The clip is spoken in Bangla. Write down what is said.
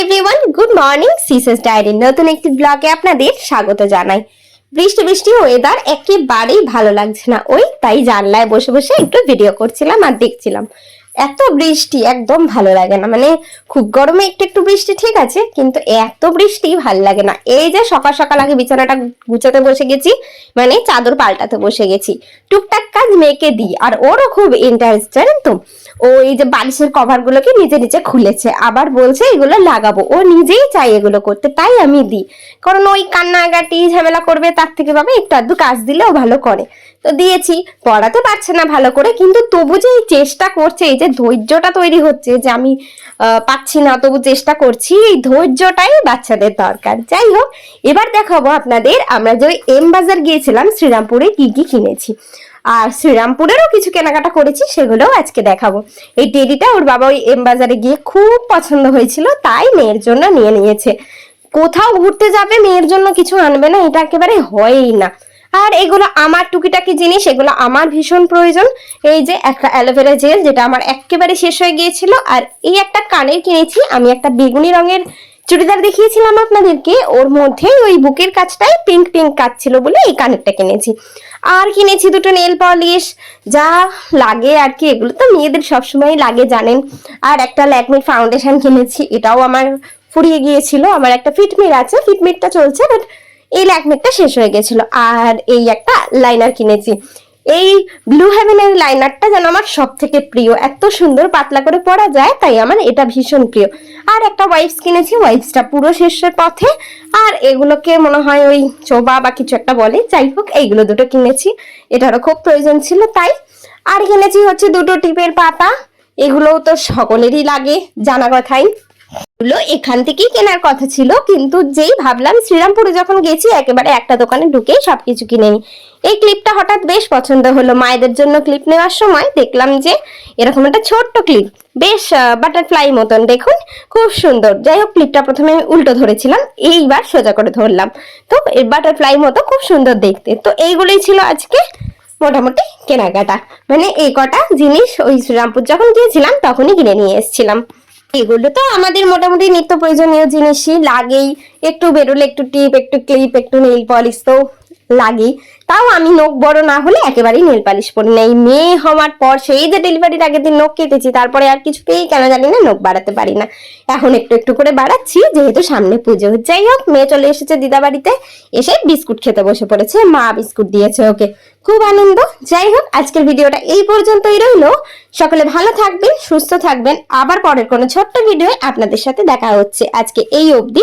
এভরিওয়ান গুড মর্নিং সিসাস ডায়েরির নতুন একটি ব্লগে আপনাদের স্বাগত জানাই। বৃষ্টি বৃষ্টি ওয়েদার একেবারেই ভালো লাগছে না। ওই, তাই জানলায় বসে বসে একটু ভিডিও করছিলাম আর দেখছিলাম। এত বৃষ্টি, একদম ভালো লাগে না। মানে খুব গরমে একটু একটু বৃষ্টি ঠিক আছে, কিন্তু এত বৃষ্টি ভালো লাগে না। এই যে সকাল সকাল আগে বিছানাটা গুছাতে বসে গেছি মানে চাদর পাল্টাতে বসে গেছি। টুকটাক কাজ মেয়েকে দিই, আর ওরও খুব ইন্টারেস্ট জানেন তো? ও এই যে বালিশের কভার গুলোকে নিজে নিজে খুলেছে, আবার বলছে এগুলো লাগাবো। ও নিজেই চাই এগুলো করতে, তাই আমি দিই। কারণ ওই কান্নাকাটি, ঝামেলা করবে, তার থেকে ভাবে একটু আধটু কাজ দিলেও ভালো করে। তো দিয়েছি, পড়াতে পারছে না ভালো করে, কিন্তু তবু যে এই চেষ্টা করছে, এই যে ধৈর্যটা তৈরি হচ্ছে যে আমি পাচ্ছি না, তবু চেষ্টা করছি, এই ধৈর্যটাই বাচ্চাদের দরকার। যাই হোক, এবার দেখাবো আপনাদের, আমরা যে এম বাজার গিয়েছিলাম, শ্রীরামপুরে কি কি কিনেছি। আর শ্রীরামপুরেরও কিছু কেনাকাটা করেছি, সেগুলোও আজকে দেখাবো। এই টেডিটা ওর বাবা ওই এম বাজারে গিয়ে খুব পছন্দ হয়েছিল, তাই মেয়ের জন্য নিয়ে নিয়েছে। কোথাও ঘুরতে যাবে, মেয়ের জন্য কিছু আনবে না, এটা একেবারে হয়ই না। আর এগুলো আমার টুকিটাকি জিনিস, এগুলো আমার ভীষণ প্রয়োজন। এই যে একটা অ্যালোভেরা জেল, যেটা আমার একেবারে শেষ হয়ে গিয়েছিল, আর এই একটা কানের কিনেছি, আমি একটা বেগুনি রঙের চুড়িদার দেখিয়েছিলাম আপনাদেরকে, ওর মধ্যে ওই বুকের কাজটাই পিঙ্ক পিঙ্ক কাজ ছিল বলে এই কানেরটা কিনেছি। আর কিনেছি দুটো নেল পলিশ যা লাগে আর কি, এগুলো তো মেয়েদের সবসময় লাগে, জানেন। আর একটা ল্যাকমির ফাউন্ডেশন কিনেছি, এটাও আমার ফুরিয়ে গিয়েছিল, আমার একটা ফিটমির আছে ফিটমিরটা চলছে বাট এই ল্যাকমিটটা শেষ হয়ে গেছিল। আর এই একটা লাইনার কিনেছি। এই ব্লু হেভেনের লাইনারটা যেন আমার সব থেকে প্রিয়। এত সুন্দর, পাতলা করে পরা যায়, তাই আমার এটা ভীষণ প্রিয়। আর একটা ওয়াইপস কিনেছি ওয়াইপসটা পুরো শেষের পথে। আর এগুলোকে মনে হয় ওই চোবা বা কিছু একটা বলে। যাই হোক, এইগুলো দুটো কিনেছি। এটারও খুব প্রয়োজন ছিল, তাই। আর কিনেছি হচ্ছে দুটো টিপের পাতা। এগুলোও তো সকলেরই লাগে, জানা কথাই। এখান থেকেই কেনার কথা ছিল, কিন্তু যেই ভাবলাম শ্রীরামপুরে যখন গেছি, একেবারে একটা দোকানে ঢুকে সবকিছু কিনে নি এই ক্লিপটা হঠাৎ বেশ পছন্দ হলো। মায়েদের জন্য ক্লিপ নেওয়ার সময় দেখলাম যে এরকম একটা ছোট্ট ক্লিপ বেশ বাটারফ্লাই মতন। দেখুন, খুব সুন্দর। যাই হোক ক্লিপটা প্রথমে আমি উল্টো ধরেছিলাম, এইবার সোজা করে ধরলাম। তো বাটারফ্লাই মতো খুব সুন্দর দেখতে। তো এইগুলোই ছিল আজকে মোটামুটি কেনাকাটা। মানে এই কটা জিনিস ওই শ্রীরামপুর যখন গিয়েছিলাম, তখনই কিনে নিয়ে এসেছিলাম। এগুলো তো আমাদের মোটামুটি নিত্য প্রয়োজনীয় জিনিসই, লাগেই। একটু বেরোলে একটু টিপ, একটু ক্লিপ, একটু নেই পলিশ তো। লাগেই। তাও আমি নখ বড় না হলে একেবারেই নেল পালিশ পরি না। এই মেয়ে হওয়ার পর সেই যে ডেলিভারির আগের দিন নখ কেটেছি, তারপরে আর কিছু কিছুতেই কেন জানি না নখ বাড়াতে পারি না। এখন একটু একটু করে বাড়াচ্ছি, যেহেতু সামনে পুজো। যাই হোক, মেয়ে চলে এসেছে দিদা বাড়িতে। এসে বিস্কুট খেতে বসে পড়েছে। মা বিস্কুট দিয়েছে ওকে। খুব আনন্দ। যাই হোক, আজকের ভিডিওটা এই পর্যন্তই রইল। সকলে ভালো থাকবেন, সুস্থ থাকবেন। আবার পরের কোনো ছোট্ট ভিডিও আপনাদের সাথে দেখা হচ্ছে। আজকে এই অবধি।